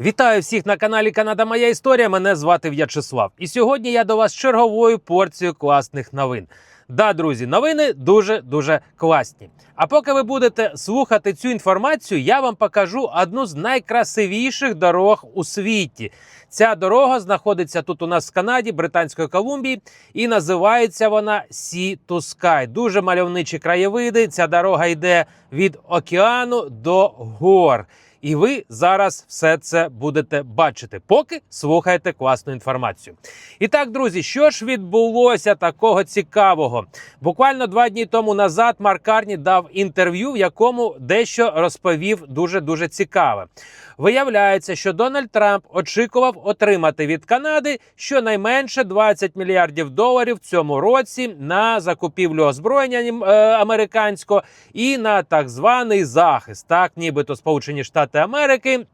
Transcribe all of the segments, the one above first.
Вітаю всіх на каналі Канада Моя Історія. Мене звати В'ячеслав. І сьогодні я до вас черговою порцією класних новин. Да, друзі, новини дуже дуже класні. А поки ви будете слухати цю інформацію, я вам покажу одну з найкрасивіших дорог у світі. Ця дорога знаходиться тут у нас в Канаді, Британської Колумбії, і називається вона Sea to Sky. Дуже мальовничі краєвиди. Ця дорога йде від океану до гор. І ви зараз все це будете бачити, поки слухаєте класну інформацію. І так, друзі, що ж відбулося такого цікавого? Буквально два дні тому назад Марк Карні дав інтерв'ю, в якому дещо розповів дуже дуже цікаве. Виявляється, що Дональд Трамп очікував отримати від Канади щонайменше 20 мільярдів доларів в цьому році на закупівлю озброєння е, американського і на так званий захист. Так, нібито Сполучені Штати Америки.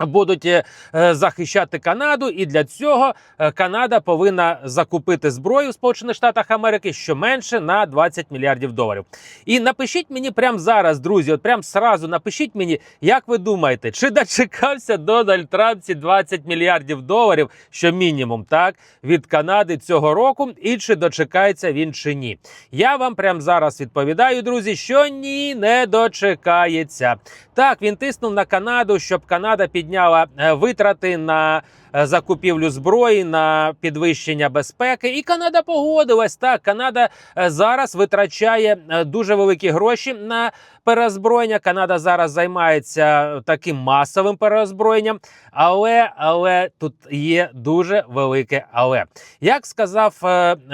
Будуть е, е, захищати Канаду, і для цього е, Канада повинна закупити зброю в Сполучених Штатах Америки щоменше на 20 мільярдів доларів. І напишіть мені прямо зараз, друзі, от прямо сразу напишіть мені, як ви думаєте, чи дочекався Дональд Трамп ці 20 мільярдів доларів, що мінімум, так від Канади цього року, і чи дочекається він чи ні? Я вам прямо зараз відповідаю, друзі, що ні, не дочекається. Так, він тиснув на Канаду, щоб Канада підняла е, витрати на е, закупівлю зброї, на підвищення безпеки. І Канада погодилась. Так, Канада е, зараз витрачає дуже великі гроші на переозброєння. Канада зараз займається таким масовим переозброєнням. Але але тут є дуже велике але. Як сказав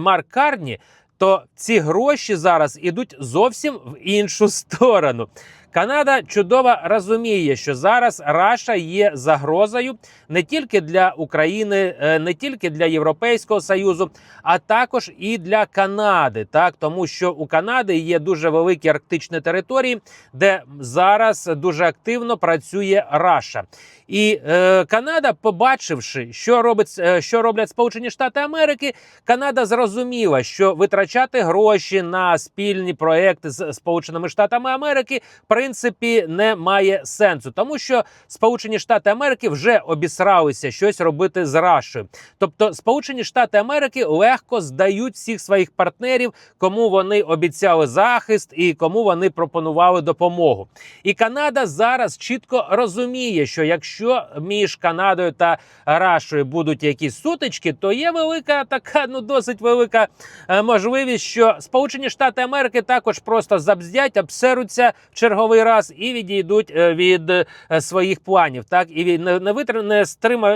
Марк Карні, то ці гроші зараз ідуть зовсім в іншу сторону. Канада чудово розуміє, що зараз Раша є загрозою не тільки для України, е, не тільки для Європейського союзу, а також і для Канади. Так тому що у Канади є дуже великі арктичні території, де зараз дуже активно працює Раша. І е, Канада, побачивши, що робить, е, що роблять Сполучені Штати Америки, Канада зрозуміла, що витрачати гроші на спільні проекти з Сполученими Штатами Америки в принципі не має сенсу, тому що Сполучені Штати Америки вже обісралися щось робити з Рашою. Тобто, Сполучені Штати Америки легко здають всіх своїх партнерів, кому вони обіцяли захист і кому вони пропонували допомогу. І Канада зараз чітко розуміє, що якщо між Канадою та Рашою будуть якісь сутички, то є велика така, ну досить велика е, можливість, що Сполучені Штати Америки також просто забздять, обсеруться в черговий раз і відійдуть е, від е, своїх планів. Так і не, не, витр... не,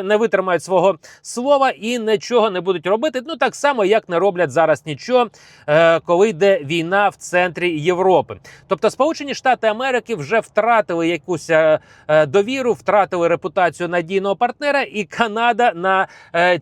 не витримають свого слова і нічого не будуть робити. Ну так само, як не роблять зараз нічого, е, коли йде війна в центрі Європи. Тобто, Сполучені Штати Америки вже втратили якусь довіру, втратили репутацію надійного партнера, і Канада на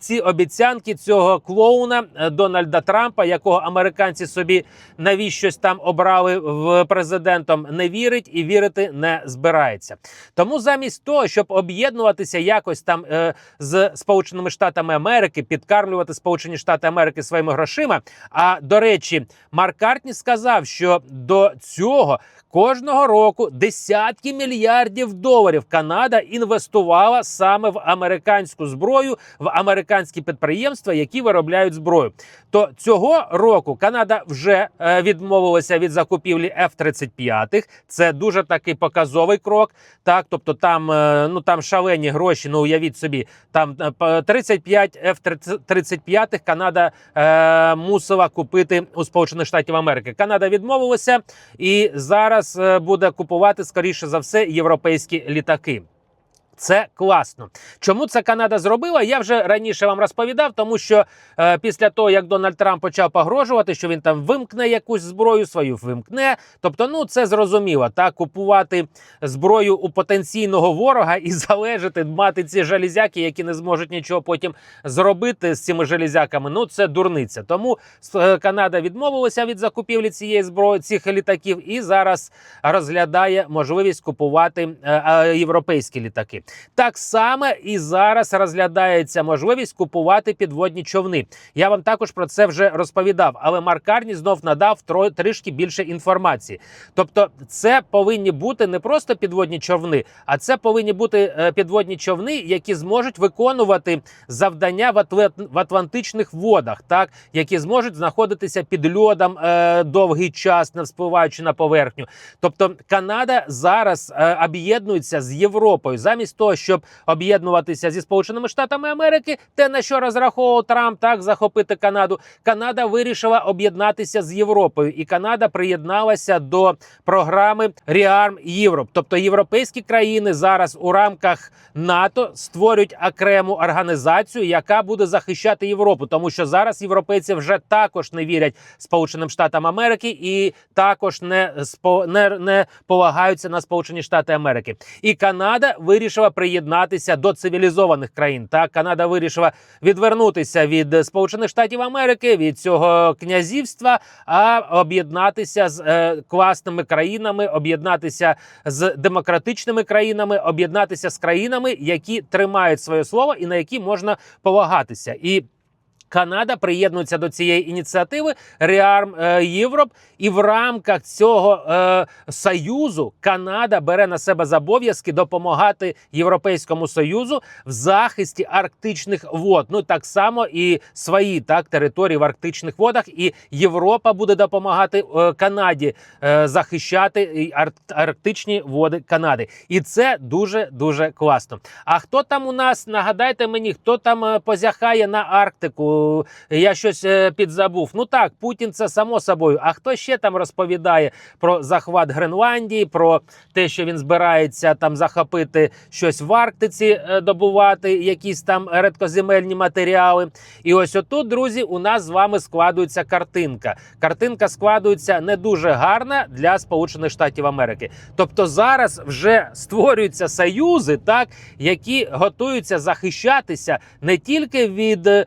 ці обіцянки цього клоуна Дональда Трампа, якого американці собі навіщось там обрали в президентом, не вірить і вірити не збирається. Тому замість того, щоб об'єднуватися якось там е, з Сполученими Штатами Америки, підкармлювати Сполучені Штати Америки своїми грошима. А до речі, Марк Картні сказав, що до цього кожного року десятки мільярдів доларів Канада інвестувала саме в американську зброю, в американські підприємства, які виробляють зброю. То цього року Канада вже е, відмовилася від закупівлі F-35. Це дуже такий показовий крок. Так, тобто там е, ну там шалені гроші. Ну уявіть собі, там е, п- 35 F-35 Канада е, мусила купити у Сполучених Штатів Америки. Канада відмовилася і зараз е, буде купувати скоріше за все європейські літаки. Це класно. Чому це Канада зробила? Я вже раніше вам розповідав, тому що е, після того, як Дональд Трамп почав погрожувати, що він там вимкне якусь зброю свою, вимкне. Тобто, ну це зрозуміло. Так, купувати зброю у потенційного ворога і залежати, мати ці железяки, які не зможуть нічого потім зробити з цими железяками. Ну це дурниця. Тому е, Канада відмовилася від закупівлі цієї зброї, цих літаків, і зараз розглядає можливість купувати е, е, європейські літаки. Так само і зараз розглядається можливість купувати підводні човни. Я вам також про це вже розповідав, але Марк Карні знов надав трішки більше інформації. Тобто, це повинні бути не просто підводні човни, а це повинні бути е, підводні човни, які зможуть виконувати завдання в, атлет- в Атлантичних водах, так які зможуть знаходитися під льодом е, довгий час, не вспливаючи на поверхню. Тобто Канада зараз е, об'єднується з Європою, замість того, щоб об'єднуватися зі Сполученими Штатами Америки, те на що розраховував Трамп, так захопити Канаду. Канада вирішила об'єднатися з Європою, і Канада приєдналася до програми Rearm Europe. Тобто європейські країни зараз у рамках НАТО створюють окрему організацію, яка буде захищати Європу, тому що зараз європейці вже також не вірять Сполученим Штатам Америки і також не не, не полагаються на Сполучені Штати Америки. І Канада вирішила приєднатися до цивілізованих країн. Так, Канада вирішила відвернутися від Сполучених Штатів Америки від цього князівства, а об'єднатися з е, класними країнами, об'єднатися з демократичними країнами, об'єднатися з країнами, які тримають своє слово і на які можна полагатися. І Канада приєднується до цієї ініціативи Rearm е, Europe, і в рамках цього е, союзу Канада бере на себе зобов'язки допомагати Європейському союзу в захисті арктичних вод. Ну так само і свої так території в арктичних водах. І Європа буде допомагати е, Канаді е, захищати і ар- арктичні води Канади. І це дуже дуже класно. А хто там у нас? Нагадайте мені, хто там е, позяхає на Арктику? Я щось е, підзабув. Ну так, Путін це само собою. А хто ще там розповідає про захват Гренландії, про те, що він збирається там захопити щось в Арктиці, е, добувати якісь там редкоземельні матеріали? І ось отут, друзі, у нас з вами складується картинка. Картинка складується не дуже гарна для Сполучених Штатів Америки. Тобто зараз вже створюються союзи, так які готуються захищатися не тільки від е,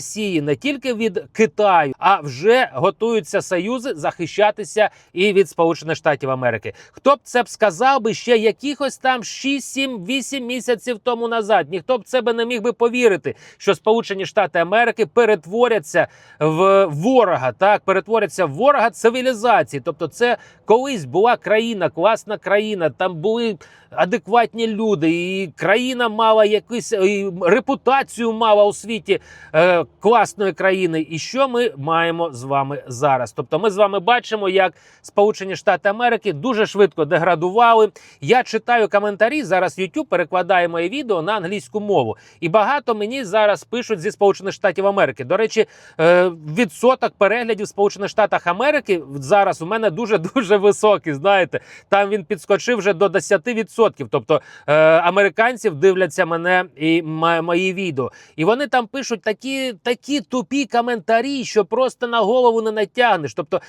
Росії, не тільки від Китаю, а вже готуються союзи захищатися і від Сполучених Штатів Америки. Хто б це б сказав би ще якихось там 6, 7, 8 місяців тому назад? Ніхто б це би не міг би повірити, що Сполучені Штати Америки перетворяться в ворога, так перетворяться в ворога цивілізації. Тобто, це колись була країна, класна країна. Там були адекватні люди, і країна мала якусь і репутацію мала у світі е, класної країни. І що ми маємо з вами зараз? Тобто, ми з вами бачимо, як Сполучені Штати Америки дуже швидко деградували. Я читаю коментарі. Зараз YouTube перекладає моє відео на англійську мову, і багато мені зараз пишуть зі Сполучених Штатів Америки. До речі, е, відсоток переглядів в Сполучених Штатах Америки зараз у мене дуже дуже високий. Знаєте, там він підскочив вже до 10%. Тобто е, американців дивляться мене і мої відео. І вони там пишуть такі, такі тупі коментарі, що просто на голову не натягнеш. Тобто,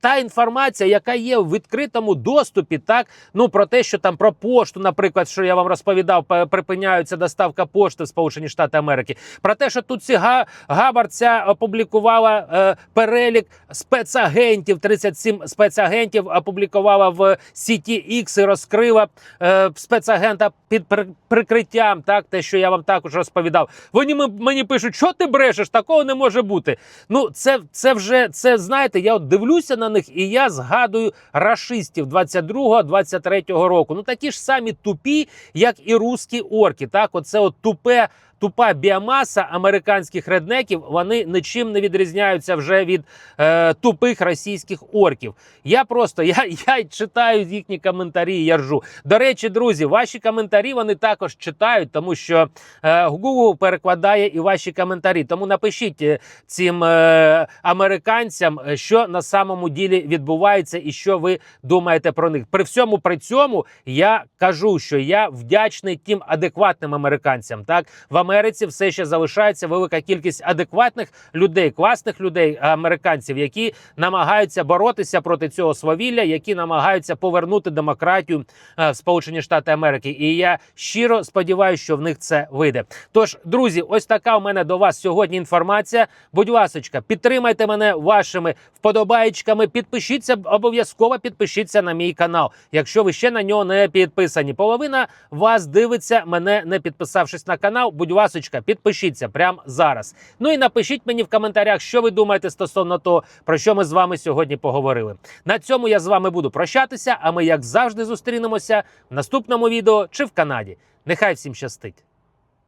та інформація, яка є в відкритому доступі, так ну про те, що там про пошту, наприклад, що я вам розповідав, припиняється доставка пошти в Сполучені Штати Америки. Про те, що тут ці га- Габар ця опублікувала е, перелік спецагентів, 37 спецагентів опублікувала в сіті X і розкрила е, спецагента під прикриттям. Так, те, що я вам також розповідав. Вони мені пишуть, що ти брешеш, такого не може бути. Ну, це, це вже це знаєте. Я от дивлюся на них, і я згадую рашистів 22-23 року. Ну такі ж самі тупі, як і русські орки. Так, оце от тупе. Тупа біомаса американських реднеків вони нічим не відрізняються вже від е, тупих російських орків. Я просто я, я читаю їхні коментарі. Я ржу. До речі, друзі, ваші коментарі вони також читають, тому що е, Google перекладає і ваші коментарі. Тому напишіть е, цим е, американцям, е, що на самому ділі відбувається, і що ви думаєте про них. При всьому при цьому я кажу, що я вдячний тим адекватним американцям. Так в Америці все ще залишається велика кількість адекватних людей, класних людей, американців, які намагаються боротися проти цього свавілля, які намагаються повернути демократію в Сполучені Штати Америки. І я щиро сподіваюся, що в них це вийде. Тож, друзі, ось така у мене до вас сьогодні інформація. Будь ласочка, підтримайте мене вашими вподобаєчками. Підпишіться обов'язково підпишіться на мій канал, якщо ви ще на нього не підписані. Половина вас дивиться, мене не підписавшись на канал. Будь ласочка, підпишіться прямо зараз. Ну і напишіть мені в коментарях, що ви думаєте стосовно того, про що ми з вами сьогодні поговорили. На цьому я з вами буду прощатися. А ми, як завжди, зустрінемося в наступному відео чи в Канаді. Нехай всім щастить!